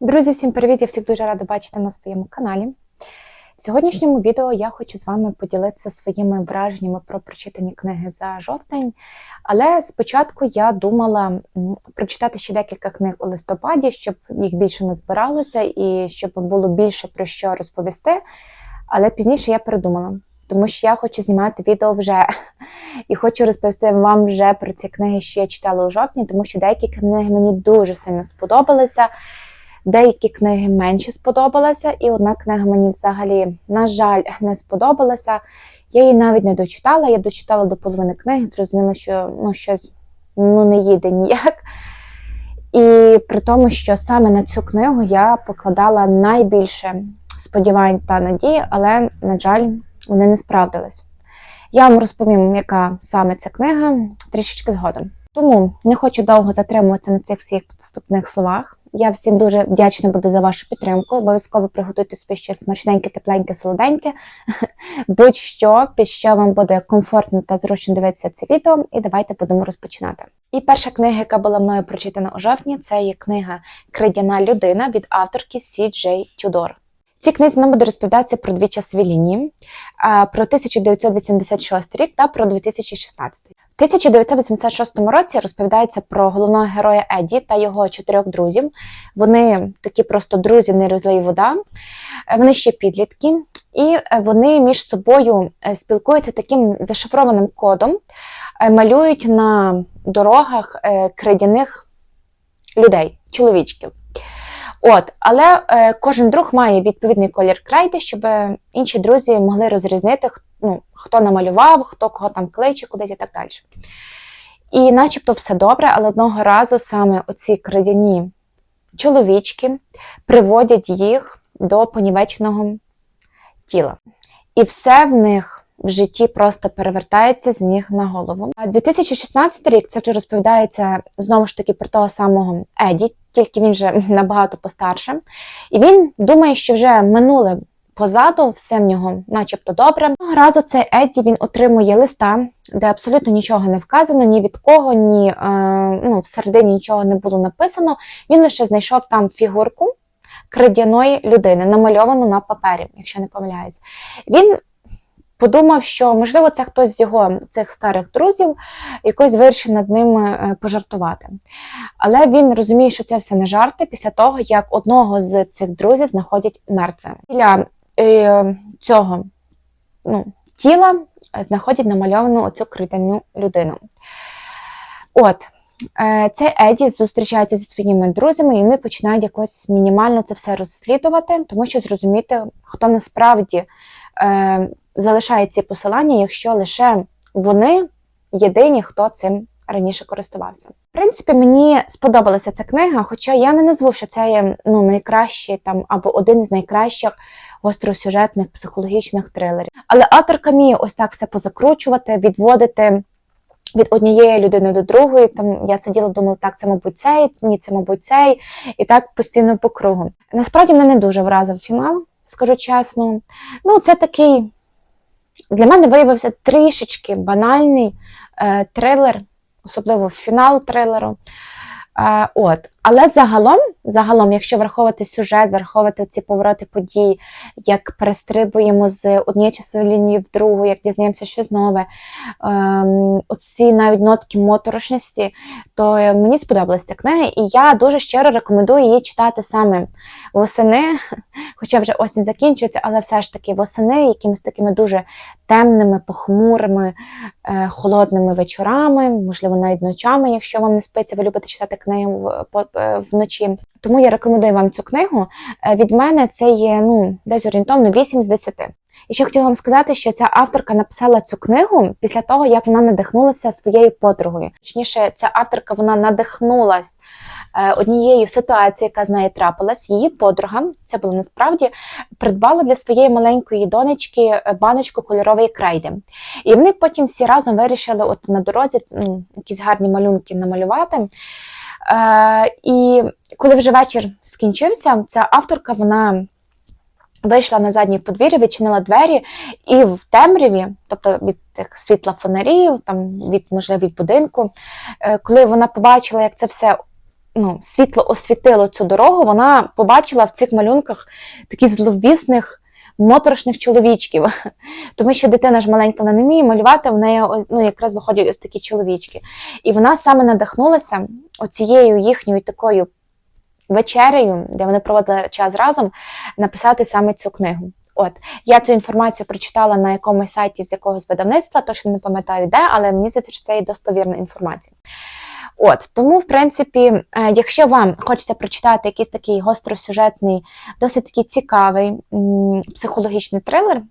Друзі, всім привіт! Я всіх дуже рада бачити на своєму каналі. В сьогоднішньому відео я хочу з вами поділитися своїми враженнями про прочитані книги за жовтень. Але спочатку я думала прочитати ще декілька книг у листопаді, щоб їх більше не збиралося і щоб було більше про що розповісти. Але пізніше я передумала, тому що я хочу знімати відео вже і хочу розповісти вам вже про ці книги, що я читала у жовтні, тому що деякі книги мені дуже сильно сподобалися. Деякі книги менше сподобалися, і одна книга мені взагалі, на жаль, не сподобалася. Я її навіть не дочитала. Я дочитала до половини книги, зрозуміла, що ну, щось ну, не їде ніяк. І при тому, що саме на цю книгу я покладала найбільше сподівань та надії, але, на жаль, вони не справдились. Я вам розповім, яка саме ця книга трішечки згодом. Тому не хочу довго затримуватися на цих всіх підступних словах. Я всім дуже вдячна буду за вашу підтримку. Обов'язково приготуйте собі щось смачненьке, тепленьке, солоденьке. Будь-що, під що вам буде комфортно та зручно дивитися це відео, і давайте будемо розпочинати. І перша книга, яка була мною прочитана у жовтні, це є книга Кридяна людина від авторки Сі Джей Тюдор. Цій книзі нам буде розповідатися про дві часові лінії, про 1986 рік та про 2016. В 1986 році розповідається про головного героя Еді та його чотирьох друзів. Вони такі просто друзі, не розлий вода. Вони ще підлітки, і вони між собою е, спілкуються таким зашифрованим кодом, е, малюють на дорогах е, кридяних людей, чоловічків. От, але е, кожен друг має відповідний колір крейди, щоб інші друзі могли розрізнити, ну, хто намалював, хто кого там кличе, кудись і так далі. І начебто все добре, але одного разу саме оці крейдяні чоловічки приводять їх до понівеченого тіла. І все в них в житті просто перевертається з ніг на голову. 2016 рік це вже розповідається знову ж таки про того самого Еді, тільки він вже набагато постарше. І він думає, що вже минуле позаду, все в нього начебто добре. Разу цей Едді він отримує листа, де абсолютно нічого не вказано, ні від кого, ні е, ну, всередині нічого не було написано. Він лише знайшов там фігурку кридяної людини, намальовану на папері, якщо не помиляюсь. Він подумав, що можливо це хтось з його цих старих друзів якось вирішив над ним е, пожартувати. Але він розуміє, що це все не жарти після того, як одного з цих друзів знаходять мертвим. Біля е, цього ну, тіла е, знаходять намальовану оцю критану людину. От. Цей Еді зустрічається зі своїми друзями, і вони починають якось мінімально це все розслідувати, тому що зрозуміти, хто насправді залишає ці посилання, якщо лише вони єдині, хто цим раніше користувався. В принципі, мені сподобалася ця книга, хоча я не назву, що це є ну, найкращий там або один з найкращих гостросюжетних психологічних трилерів. Але авторка вміє ось так все позакручувати, відводити. Від однієї людини до другої, там я сиділа, думала, так, це, мабуть, цей, ні, це, мабуть, цей, і так постійно по кругу. Насправді мене не дуже вразив фінал, скажу чесно. Ну, це такий для мене виявився трішечки банальний е, трилер, особливо фінал трилеру. Е, от. Але загалом, загалом, якщо враховувати сюжет, враховувати ці повороти подій, як перестрибуємо з однієї часової лінії в другу, як дізнаємося щось нове, ем, оці навіть нотки моторошності, то мені сподобалася ця книга, і я дуже щиро рекомендую її читати саме восени, хоча вже осінь закінчується, але все ж таки восени, якимись такими дуже темними, похмурими, е, холодними вечорами, можливо, навіть ночами, якщо вам не спиться, ви любите читати книги е, вночі. Тому я рекомендую вам цю книгу. Е, Від мене це є ну, десь орієнтовно 8 з 10. І ще хотіла вам сказати, що ця авторка написала цю книгу після того, як вона надихнулася своєю подругою. Точніше, ця авторка вона надихнулась е, однією ситуацією, яка з нею трапилась. Її подруга, це було насправді, придбала для своєї маленької донечки е, баночку кольорової крейди. І вони потім всі разом вирішили от на дорозі ну, якісь гарні малюнки намалювати. Е, і коли вже вечір скінчився, ця авторка вона вийшла на заднє подвір'я, відчинила двері, і в темряві, тобто від тих світла фонарів, там від, можливо, від будинку, е, коли вона побачила, як це все ну, світло освітило цю дорогу, вона побачила в цих малюнках таких зловісних. Моторошних чоловічків, тому що дитина ж маленька вона не вміє малювати, в неї ну, якраз виходять ось такі чоловічки. І вона саме надихнулася оцією їхньою такою вечерею, де вони проводили час разом, написати саме цю книгу. От я цю інформацію прочитала на якомусь сайті з якогось видавництва, точно не пам'ятаю де, але мені здається, що це є достовірна інформація. От тому, в принципі, е, якщо вам хочеться прочитати якийсь такий гостросюжетний, досить такий цікавий психологічний трилер,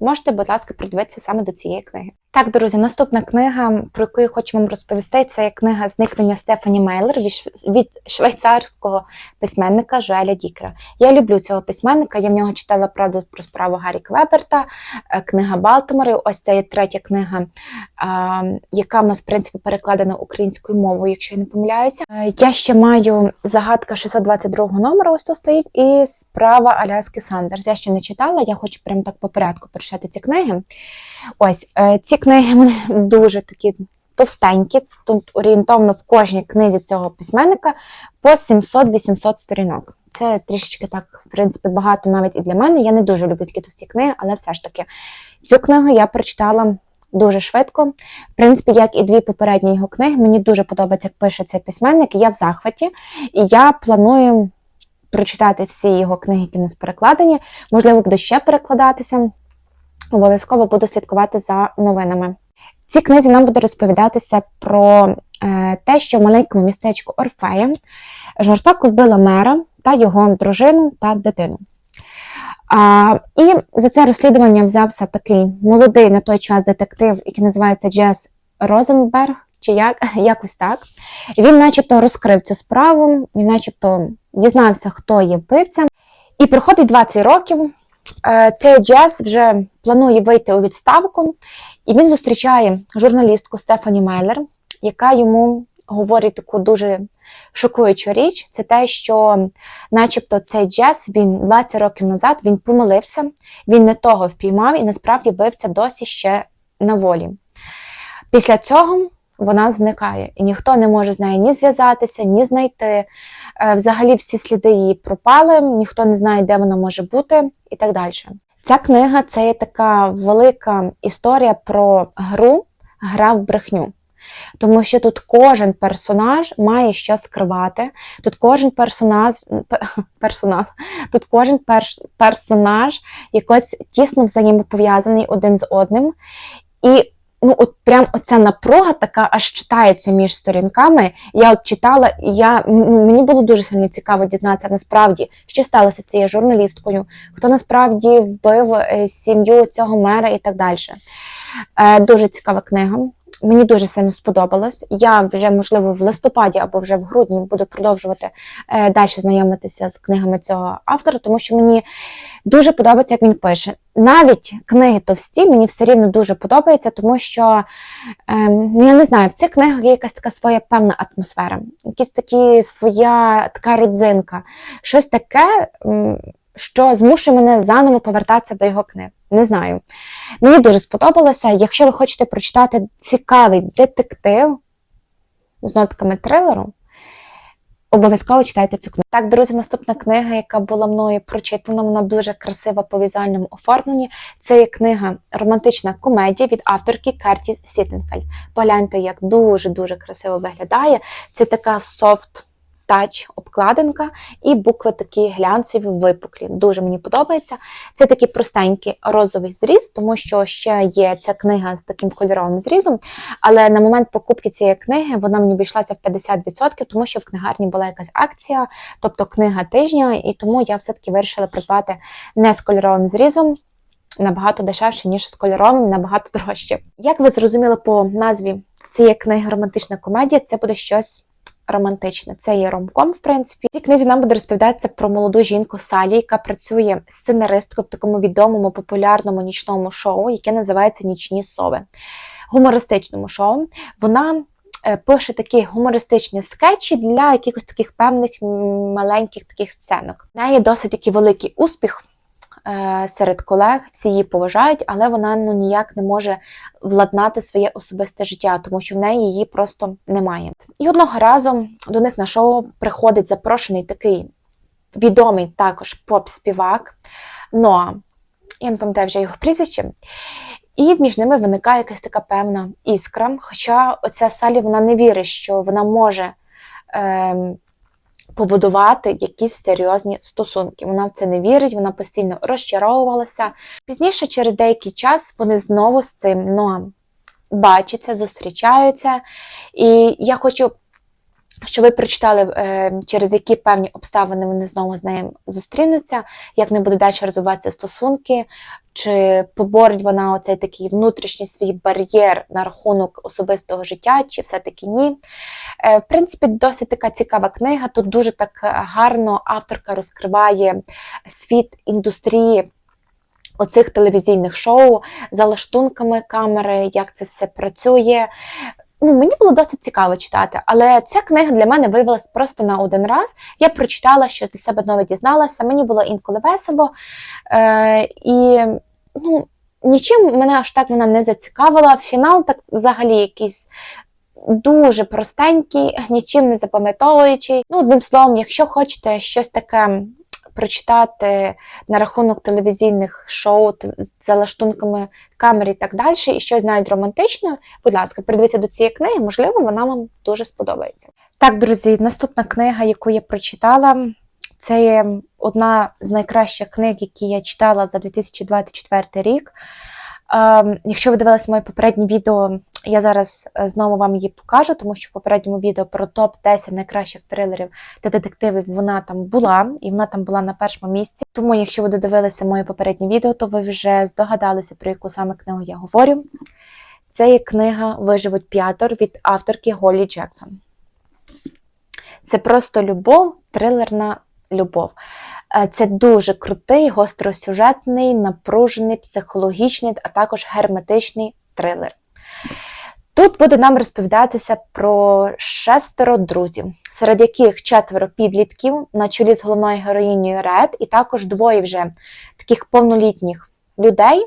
можете, будь ласка, придивитися саме до цієї книги. Так, друзі, наступна книга, про яку я хочу вам розповісти, це книга Зникнення Стефані Мейлер від швейцарського письменника Жоеля Дікера. Я люблю цього письменника. Я в нього читала правду про справу Гаррі Квеберта, е, книга Балтимори. Ось це є третя книга, яка в нас, в принципі, перекладена українською мовою, якщо я не помиляюся. Е, Я ще маю загадка 622 номера, ось тут стоїть, і справа Аляски Сандерс. Я ще не читала, я хочу прямо так по порядку прочитати ці книги. Ось е, ці книги вони дуже такі товстенькі. Тут орієнтовно в кожній книзі цього письменника по 700-800 сторінок. Це трішечки так, в принципі, багато навіть і для мене. Я не дуже люблю такі товсті книги, але все ж таки цю книгу я прочитала дуже швидко. В принципі, як і дві попередні його книги, мені дуже подобається, як пише цей письменник. Я в захваті, і я планую прочитати всі його книги, які в нас перекладені. Можливо, буду ще перекладатися. Обов'язково буду слідкувати за новинами. В цій книзі нам буде розповідатися про е, те, що в маленькому містечку Орфея жорстоко вбила мера та його дружину та дитину. А, і за це розслідування взявся такий молодий на той час детектив, який називається Джес Розенберг, чи як, якось так. Він, начебто, розкрив цю справу, він, начебто, дізнався, хто є вбивця. І проходить 20 років. Е, Цей Джес вже планує вийти у відставку, і він зустрічає журналістку Стефані Мейлер, яка йому говорить таку дуже шокуючу річ. Це те, що, начебто, цей Джес він 20 років назад він помилився, він не того впіймав, і насправді вбивця досі ще на волі. Після цього вона зникає, і ніхто не може з нею ні зв'язатися, ні знайти. Е, Взагалі всі сліди її пропали, ніхто не знає, де вона може бути, і так далі. Ця книга це є така велика історія про гру, гра в брехню. Тому що тут кожен персонаж має що скривати. Тут кожен персонаж, персонаж, тут кожен перш, персонаж якось тісно взаємопов'язаний один з одним. І ну, от прям оця напруга така аж читається між сторінками. Я от читала, і я, ну, мені було дуже сильно цікаво дізнатися насправді, що сталося цією журналісткою, хто насправді вбив е, сім'ю цього мера і так далі. Е, дуже цікава книга. Мені дуже сильно сподобалось. Я вже, можливо, в листопаді або вже в грудні буду продовжувати е, далі знайомитися з книгами цього автора, тому що мені дуже подобається, як він пише. Навіть книги товсті мені все рівно дуже подобається, тому що ем, ну я не знаю, в цих книгах є якась така своя певна атмосфера, якась такі своя така родзинка, щось таке, м, що змушує мене заново повертатися до його книг. Не знаю. Мені дуже сподобалося. Якщо ви хочете прочитати цікавий детектив з нотками трилеру, обов'язково читайте цю книгу. Так, друзі, наступна книга, яка була мною прочитана, вона дуже красива по візуальному оформленні. Це є книга Романтична комедія від авторки Керті Сітенфельд. Погляньте, як дуже-дуже красиво виглядає. Це така софт. Тач обкладинка і букви такі глянцеві випуклі. Дуже мені подобається. Це такий простенький розовий зріз, тому що ще є ця книга з таким кольоровим зрізом. Але на момент покупки цієї книги вона мені обійшлася в 50%, тому що в книгарні була якась акція, тобто книга тижня, і тому я все-таки вирішила придбати не з кольоровим зрізом. Набагато дешевше, ніж з кольоровим, набагато дорожче. Як ви зрозуміли по назві цієї книги романтична комедія, це буде щось романтичне. Це є ромком, в принципі. В цій книзі нам буде розповідатися про молоду жінку Салі, яка працює сценаристкою в такому відомому популярному нічному шоу, яке називається Нічні сови. Гумористичному шоу. Вона е, пише такі гумористичні скетчі для якихось таких певних маленьких таких сценок. В неї досить такий великий успіх. Е, серед колег, всі її поважають, але вона ну ніяк не може владнати своє особисте життя, тому що в неї її просто немає. І одного разу до них на шоу приходить запрошений такий відомий також поп-співак Ноа. Я не пам'ятаю вже його прізвище. І між ними виникає якась така певна іскра. Хоча оця Салі вона не вірить, що вона може ем, побудувати якісь серйозні стосунки. Вона в це не вірить, вона постійно розчаровувалася. Пізніше, через деякий час, вони знову з цим Ноам бачаться, зустрічаються. І я хочу, щоб ви прочитали, е, через які певні обставини вони знову з нею зустрінуться, як не буде далі розвиватися стосунки, чи поборить вона оцей такий внутрішній свій бар'єр на рахунок особистого життя, чи все-таки ні. Е, В принципі, досить така цікава книга. Тут дуже так гарно авторка розкриває світ індустрії. Оцих телевізійних шоу за лаштунками камери, як це все працює. Ну, мені було досить цікаво читати, але ця книга для мене виявилась просто на один раз. Я прочитала, щось для себе нове дізналася. Мені було інколи весело. Е, і ну, нічим мене аж так вона не зацікавила. Фінал так взагалі якийсь дуже простенький, нічим не запам'ятовуючий. Ну, одним словом, якщо хочете щось таке прочитати на рахунок телевізійних шоу т- з залаштунками камер і так далі, і щось навіть романтичне, будь ласка, придивіться до цієї книги, можливо, вона вам дуже сподобається. Так, друзі, наступна книга, яку я прочитала, це є одна з найкращих книг, які я читала за 2024 рік. Ем, Якщо ви дивилися моє попереднє відео, я зараз е, знову вам її покажу, тому що в попередньому відео про топ-10 найкращих трилерів та детективів вона там була, і вона там була на першому місці. Тому, якщо ви додивилися моє попереднє відео, то ви вже здогадалися, про яку саме книгу я говорю. Це є книга Виживуть п'ятор від авторки Голі Джексон. Це просто любов, трилерна любов. Е, Це дуже крутий, гостросюжетний, напружений, психологічний, а також герметичний трилер. Тут буде нам розповідатися про шестеро друзів, серед яких четверо підлітків на чолі з головною героїнею Ред, і також двоє вже таких повнолітніх людей.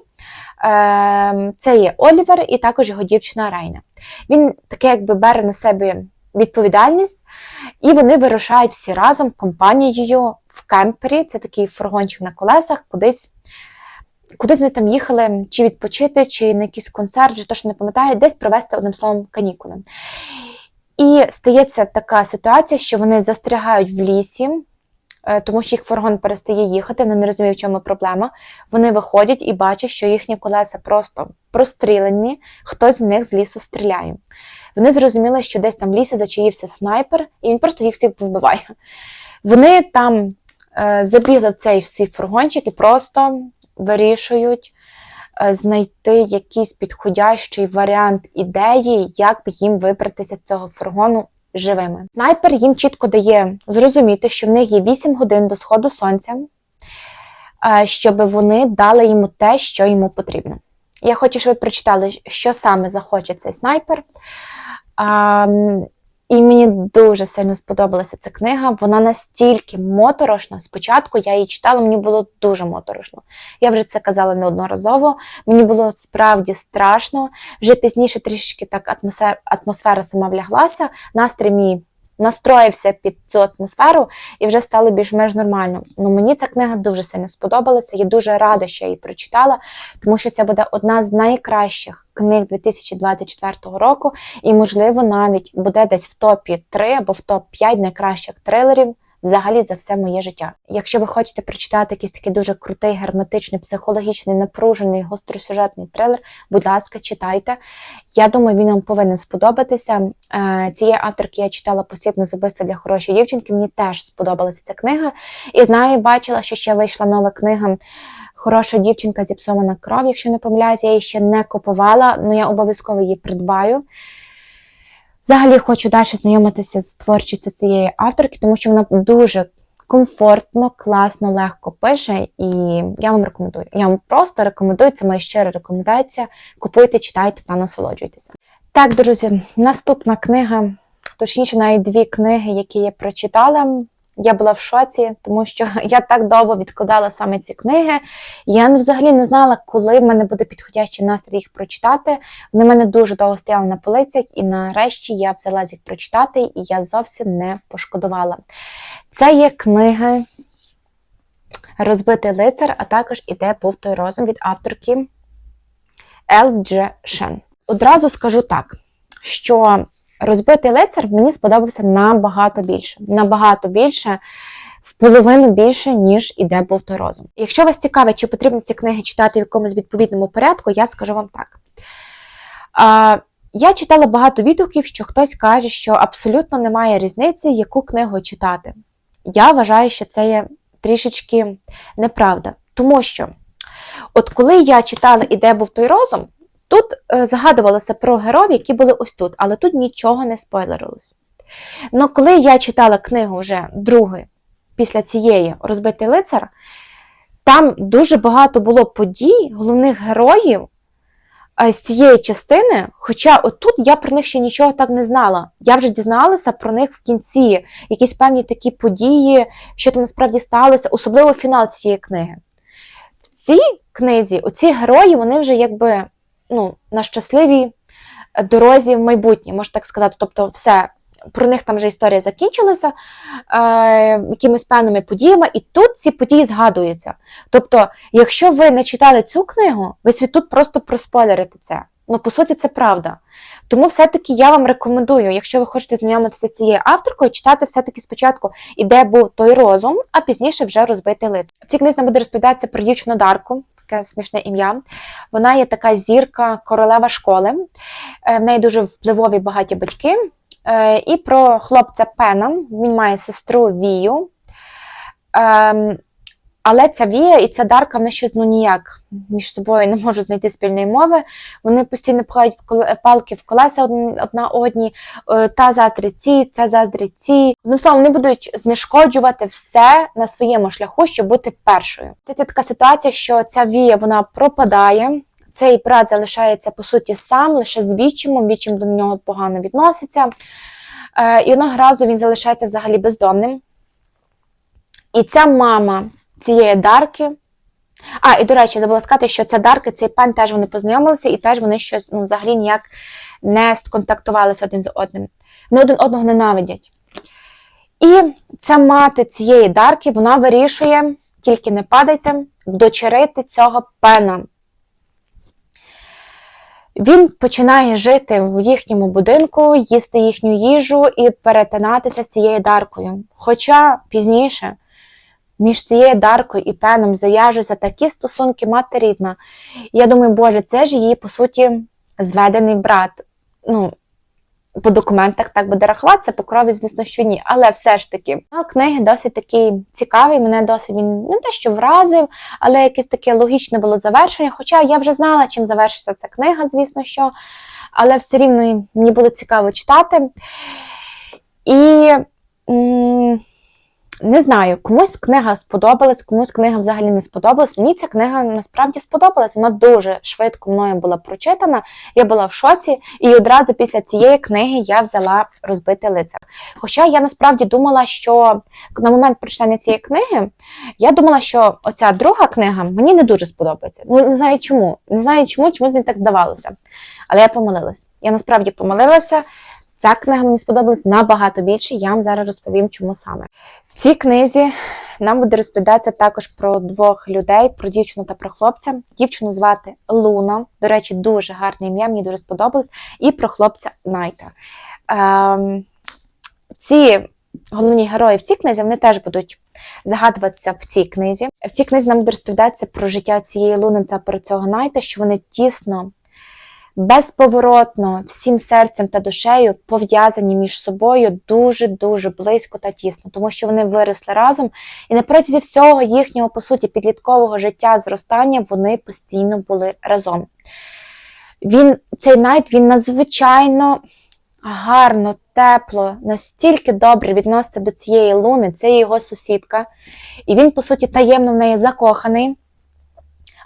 Ем, Це є Олівер і також його дівчина Рейна. Він таке якби бере на себе відповідальність, і вони вирушають всі разом компанією в кемпері. Це такий фургончик на колесах, кудись. Кудись ми там їхали, чи відпочити, чи на якийсь концерт, вже точно не пам'ятаю, десь провести одним словом канікули. І стається така ситуація, що вони застрягають в лісі, е, тому що їх фургон перестає їхати, вони не розуміють, в чому проблема. Вони виходять і бачать, що їхні колеса просто прострілені, хтось в них з лісу стріляє. Вони зрозуміли, що десь там в лісі зачаївся снайпер, і він просто їх всіх повбиває. Вони там е, забігли в цей свій фургончик і просто вирішують е, знайти якийсь підходящий варіант ідеї, як би їм вибратися з цього фургону живими. Снайпер їм чітко дає зрозуміти, що в них є 8 годин до сходу сонця, е, щоб вони дали йому те, що йому потрібно. Я хочу, щоб ви прочитали, що саме захоче цей снайпер. А, і мені дуже сильно сподобалася ця книга. Вона настільки моторошна. Спочатку я її читала, мені було дуже моторошно. Я вже це казала неодноразово. Мені було справді страшно. Вже пізніше трішки так атмосфера, атмосфера сама вляглася, настрій мій настроївся під цю атмосферу і вже стало більш-менш нормально. Ну мені ця книга дуже сильно сподобалася. Я дуже рада, що я її прочитала, тому що це буде одна з найкращих книг 2024 року, і, можливо, навіть буде десь в топі 3 або в топ 5 найкращих трилерів. Взагалі за все моє життя. Якщо ви хочете прочитати якийсь такий дуже крутий, герметичний, психологічний, напружений, гостросюжетний трилер, будь ласка, читайте. Я думаю, він вам повинен сподобатися. Е, Цієї авторки я читала посібне зубиста для хорошої дівчинки. Мені теж сподобалася ця книга. І знаю, бачила, що ще вийшла нова книга. Хороша дівчинка зіпсована кров, якщо не помиляюся, я її ще не купувала, але я обов'язково її придбаю. Взагалі хочу далі знайомитися з творчістю цієї авторки, тому що вона дуже комфортно, класно, легко пише, і я вам рекомендую. Я вам просто рекомендую, це моя щира рекомендація. Купуйте, читайте та насолоджуйтеся. Так, друзі, наступна книга, точніше, навіть дві книги, які я прочитала. Я була в шоці, тому що я так довго відкладала саме ці книги. Я взагалі не знала, коли в мене буде підходящий настрій їх прочитати. Вони в мене дуже довго стояли на полицях, і нарешті я взялась їх прочитати, і я зовсім не пошкодувала. Це є книги Розбитий лицар, а також іде був той розум від авторки Ел Дж. Шен. Одразу скажу так, що розбитий лицар мені сподобався набагато більше. Набагато більше, в половину більше, ніж іде був той розум. Якщо вас цікавить, чи потрібно ці книги читати в якомусь відповідному порядку, я скажу вам так. А, я читала багато відгуків, що хтось каже, що абсолютно немає різниці, яку книгу читати. Я вважаю, що це є трішечки неправда. Тому що, от коли я читала і де був той розум, тут е, згадувалося про героїв, які були ось тут, але тут нічого не спойлерилось. Ну, коли я читала книгу вже другу, після цієї розбитий лицар, там дуже багато було подій, головних героїв е, з цієї частини. Хоча отут я про них ще нічого так не знала. Я вже дізналася про них в кінці, якісь певні такі події, що там насправді сталося, особливо фінал цієї книги. В цій книзі оці герої, вони вже якби ну, на щасливій дорозі в майбутнє, можна так сказати. Тобто, все. Про них там вже історія закінчилася е, якимись певними подіями, і тут ці події згадуються. Тобто, якщо ви не читали цю книгу, ви собі тут просто проспойлерите це. Ну, по суті, це правда. Тому все-таки я вам рекомендую, якщо ви хочете знайомитися з цією авторкою, читати все-таки спочатку, і де був той розум, а пізніше вже розбити лиць. В цій книзі буде розповідатися про дівчину Дарку, таке смішне ім'я. Вона є така зірка, королева школи, Е, в неї дуже впливові багаті батьки. Е, І про хлопця Пена, він має сестру Вію. Але ця Вія і ця Дарка, вони щось ну ніяк між собою не можуть знайти спільної мови. Вони постійно пхають палки в колеса одна одні, Е, та заздрить ці, ця заздрить ці. Одним словом, вони будуть знешкоджувати все на своєму шляху, щоб бути першою. Це така ситуація, що ця Вія вона пропадає. Цей брат залишається по суті сам, лише з відчимом, відчим до нього погано відноситься. Е, і одного разу він залишається взагалі бездомним. І ця мама цієї Дарки. А, і до речі, забула сказати, що ця Дарка, цей пан теж вони познайомилися, і теж вони щось ну, взагалі ніяк не сконтактувалися один з одним. Вони один одного ненавидять. І ця мати цієї Дарки, вона вирішує, тільки не падайте, вдочерити цього пена. Він починає жити в їхньому будинку, їсти їхню їжу і перетинатися з цією даркою. Хоча пізніше між цією даркою і пеном зав'яжуться такі стосунки матерідна. Я думаю, Боже, це ж її, по суті, зведений брат. Ну, по документах так буде рахуватися, по крові, звісно, що ні. Але все ж таки, книги досить такий цікавий. Мене досить він не те, що вразив, але якесь таке логічне було завершення. Хоча я вже знала, чим завершиться ця книга, звісно, що. Але все рівно мені було цікаво читати. І м, не знаю, комусь книга сподобалась, комусь книга взагалі не сподобалась. Мені ця книга насправді сподобалась. Вона дуже швидко мною була прочитана. Я була в шоці, і одразу після цієї книги я взяла розбити лицар. Хоча я насправді думала, що на момент прочитання цієї книги я думала, що оця друга книга мені не дуже сподобається. Ну не знаю чому. Не знаю чому, чому мені так здавалося. Але я помилилась. Я насправді помилилася. Ця книга мені сподобалась набагато більше. Я вам зараз розповім, чому саме. В цій книзі нам буде розповідатися також про двох людей: про дівчину та про хлопця. Дівчину звати Луна. До речі, дуже гарне ім'я, мені дуже сподобалось. І про хлопця Найта. Ем, ці головні герої в цій книзі вони теж будуть згадуватися в цій книзі. В цій книзі нам буде розповідатися про життя цієї Луни та про цього Найта, що вони тісно безповоротно всім серцем та душею пов'язані між собою дуже-дуже близько та тісно, тому що вони виросли разом, і на протязі всього їхнього, по суті, підліткового життя, зростання вони постійно були разом. Він, Цей найт він надзвичайно гарно, тепло, настільки добре відноситься до цієї луни, це його сусідка, і він, по суті, таємно в неї закоханий.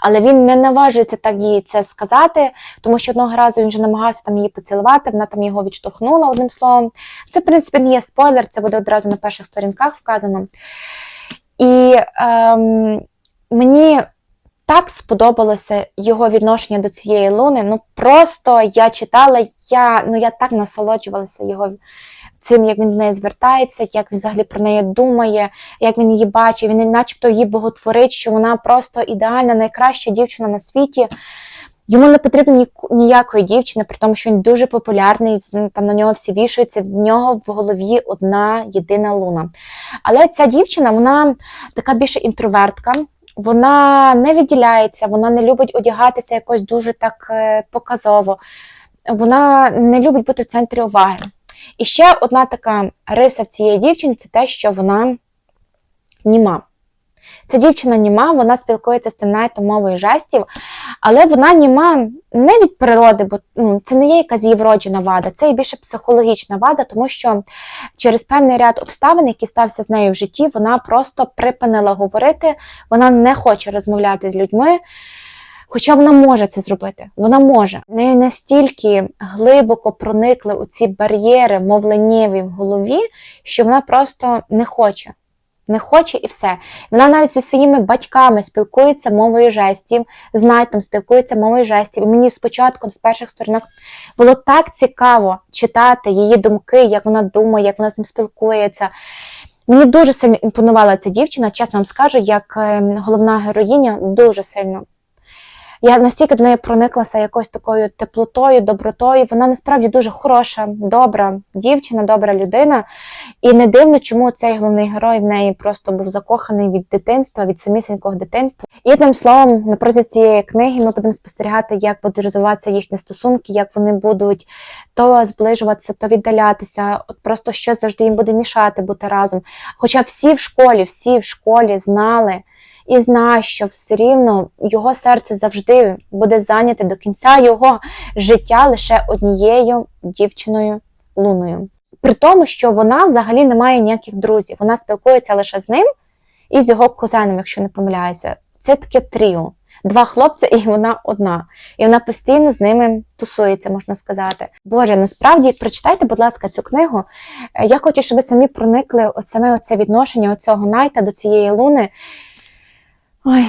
Але він не наважується так їй це сказати, тому що одного разу він вже намагався там її поцілувати, вона там його відштовхнула одним словом. Це, в принципі, не є спойлер, це буде одразу на перших сторінках вказано. І ем, мені так сподобалося його відношення до цієї луни. Ну просто я читала, я ну я так насолоджувалася його цим, як він до неї звертається, як він взагалі про неї думає, як він її бачить. Він начебто її боготворить, що вона просто ідеальна, найкраща дівчина на світі. Йому не потрібно ніякої дівчини, при тому, що він дуже популярний, там на нього всі вішаються, в нього в голові одна єдина луна. Але ця дівчина, вона така більше інтровертка, вона не відділяється, вона не любить одягатися якось дуже так е, показово, вона не любить бути в центрі уваги. І ще одна така риса в цієї дівчини це те, що вона німа. Ця дівчина німа, вона спілкується з тим найтом мовою жестів, але вона німа не від природи, бо ну, це не є якась її вроджена вада, це і більше психологічна вада, тому що через певний ряд обставин, які стався з нею в житті, вона просто припинила говорити, вона не хоче розмовляти з людьми. Хоча вона може це зробити, вона може. В неї настільки глибоко проникли у ці бар'єри мовленнєві в голові, що вона просто не хоче. Не хоче і все. Вона навіть зі своїми батьками спілкується мовою жестів, з Найтом спілкується мовою жестів. І мені спочатку з перших сторінок було так цікаво читати її думки, як вона думає, як вона з ним спілкується. Мені дуже сильно імпонувала ця дівчина, чесно вам скажу, як е, головна героїня, дуже сильно. Я настільки до неї прониклася якоюсь такою теплотою, добротою. Вона насправді дуже хороша, добра дівчина, добра людина. І не дивно, чому цей головний герой в неї просто був закоханий від дитинства, від самісінького дитинства. І одним словом, напроти цієї книги ми будемо спостерігати, як будуть розвиватися їхні стосунки, як вони будуть то зближуватися, то віддалятися. От просто що завжди їм буде мішати бути разом. Хоча всі в школі, всі в школі знали і знає, що все рівно його серце завжди буде зайняте до кінця його життя лише однією дівчиною луною. При тому, що вона взагалі не має ніяких друзів, вона спілкується лише з ним і з його кузеном, якщо не помиляюся. Це таке тріо. Два хлопці, і вона одна. І вона постійно з ними тусується, можна сказати. Боже, насправді прочитайте, будь ласка, цю книгу. Е, Я хочу, щоб ви самі проникли от саме оце відношення оцього Найта до цієї луни. Ой,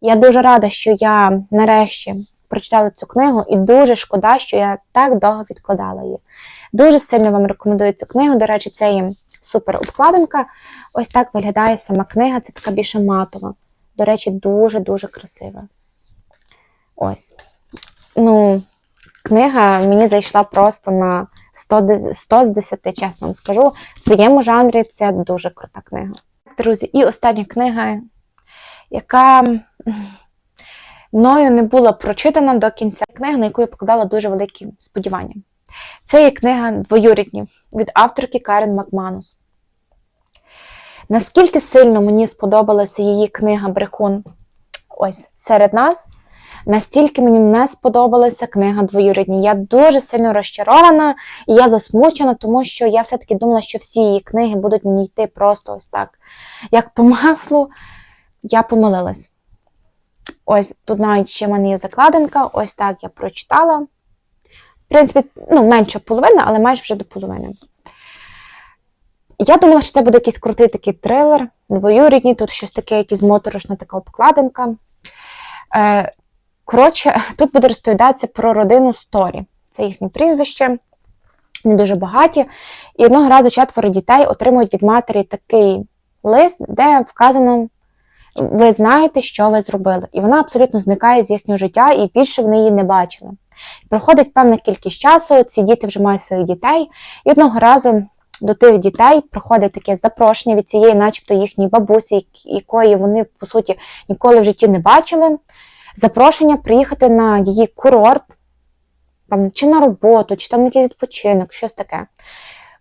я дуже рада, що я нарешті прочитала цю книгу, і дуже шкода, що я так довго відкладала її. Дуже сильно вам рекомендую цю книгу. До речі, це є супер обкладинка. Ось так виглядає сама книга, це така більше матова. До речі, дуже-дуже красива. Ось. Ну, книга мені зайшла просто на 100, 100 з 10, чесно вам скажу. В своєму жанрі це дуже крута книга. Друзі, і остання книга, яка мною не була прочитана до кінця. Книга, на яку я покладала дуже великі сподівання. Це є книга Двоюрідні від авторки Карен Макманус. Наскільки сильно мені сподобалася її книга Брехун ось серед нас, настільки мені не сподобалася книга Двоюрідні. Я дуже сильно розчарована і я засмучена, тому що я все-таки думала, що всі її книги будуть мені йти просто ось так, як по маслу. Я помилилась. Ось тут навіть ще в мене є закладинка, ось так я прочитала. В принципі, ну, менше половина, але майже вже до половини. Я думала, що це буде якийсь крутий такий трилер, двоюрідні, тут щось таке, якась моторошна така обкладинка. Е, коротше, тут буде розповідатися про родину Сторі. Це їхнє прізвище, не дуже багаті. І одного разу четверо дітей отримують від матері такий лист, де вказано ви знаєте, що ви зробили. І вона абсолютно зникає з їхнього життя, і більше вони її не бачили. Проходить певна кількість часу, ці діти вже мають своїх дітей, і одного разу до тих дітей приходить таке запрошення від цієї, начебто, їхньої бабусі, якої вони, по суті, ніколи в житті не бачили. Запрошення приїхати на її курорт, чи на роботу, чи там на якийсь відпочинок, щось таке.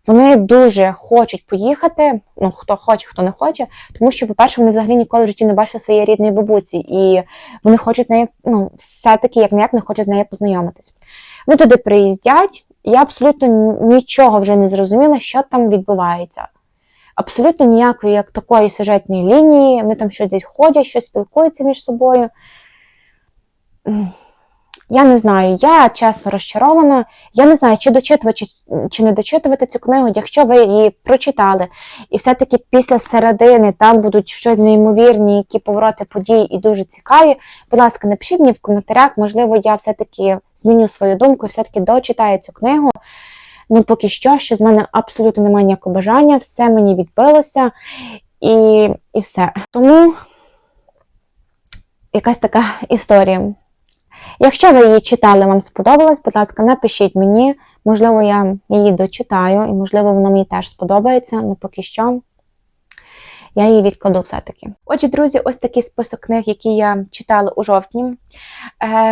Вони дуже хочуть поїхати, ну хто хоче, хто не хоче, тому що, по-перше, вони взагалі ніколи в житті не бачили своєї рідної бабусі, і вони хочуть з нею, ну, все-таки як не як не хочуть з нею познайомитись. Вони туди приїздять, я абсолютно нічого вже не зрозуміла, що там відбувається. Абсолютно ніякої як такої сюжетної лінії, вони там щось десь ходять, щось спілкуються між собою. Я не знаю, я чесно розчарована. Я не знаю, чи дочитувати, чи, чи не дочитувати цю книгу. Якщо ви її прочитали, і все-таки після середини там будуть щось неймовірні, які повороти подій і дуже цікаві. Будь ласка, напишіть мені в коментарях, можливо, я все-таки зміню свою думку і все-таки дочитаю цю книгу. Ну, поки що, що з мене абсолютно немає ніякого бажання, все мені відбилося і, і все. Тому якась така історія. Якщо ви її читали, вам сподобалось, будь ласка, напишіть мені. Можливо, я її дочитаю, і, можливо, воно мені теж сподобається, але поки що я її відкладу все-таки. Отже, друзі, ось такий список книг, які я читала у жовтні. Е,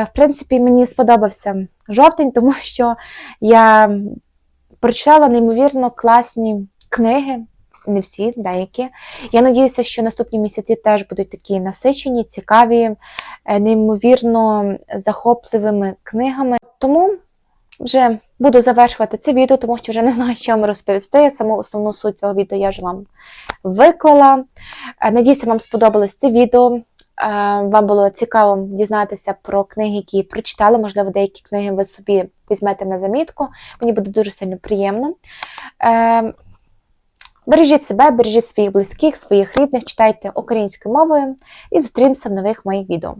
в принципі, мені сподобався жовтень, тому що я прочитала неймовірно класні книги. Не всі, деякі. Я надіюся, що наступні місяці теж будуть такі насичені, цікаві, е, неймовірно захопливими книгами. Тому вже буду завершувати це відео, тому що вже не знаю, що вам розповісти. Саму основну суть цього відео я вже вам виклала. Е, Надіюся, вам сподобалось це відео. Е, Вам було цікаво дізнатися про книги, які прочитали. Можливо, деякі книги ви собі візьмете на замітку. Мені буде дуже сильно приємно. Бережіть себе, бережіть своїх близьких, своїх рідних, читайте українською мовою і зустрінемося в нових моїх відео.